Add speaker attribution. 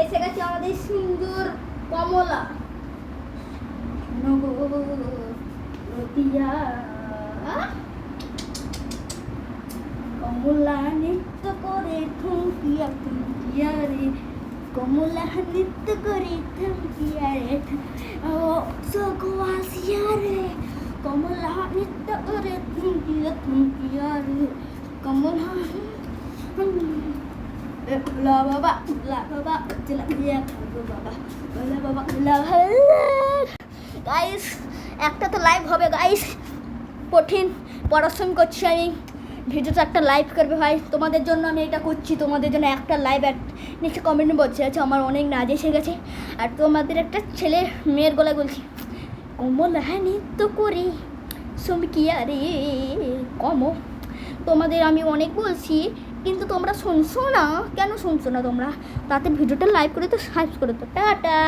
Speaker 1: এসে গেছে আমাদের সুন্দর কমলা। কমলা নৃত্য করে থমকিয়া থমকিয়া রে। কমলা নৃত্য করে থমকিয়া রে। ও সগোয়াসিয়া রে। কমলা নৃত্য করে থমকিয়া থমকিয়া রে কমলা গাইস একটা তো লাইভ হবে গাইস কঠিন পড়াশোনা করছি আমি। ভিডিওতে একটা লাইভ করবে ভাই। তোমাদের জন্য আমি এটা করছি। তোমাদের জন্য একটা লাইভ নিচে কমেন্টে বলছে আছে। আমার অনেক নাচ এসে গেছে। আর তোমাদের একটা ছেলে মেয়ের গলায় বলছি, কমল হ্যাঁ নৃত্য করি সুমকিয়া রে কম তোমাদের আমি অনেক বলছি। কিন্তু তোমরা শুনছো না? কেন শুনছো না তোমরা? তাতে ভিডিওটা লাইভ করে তো সাবস্ক্রাইব করে তো টাটা!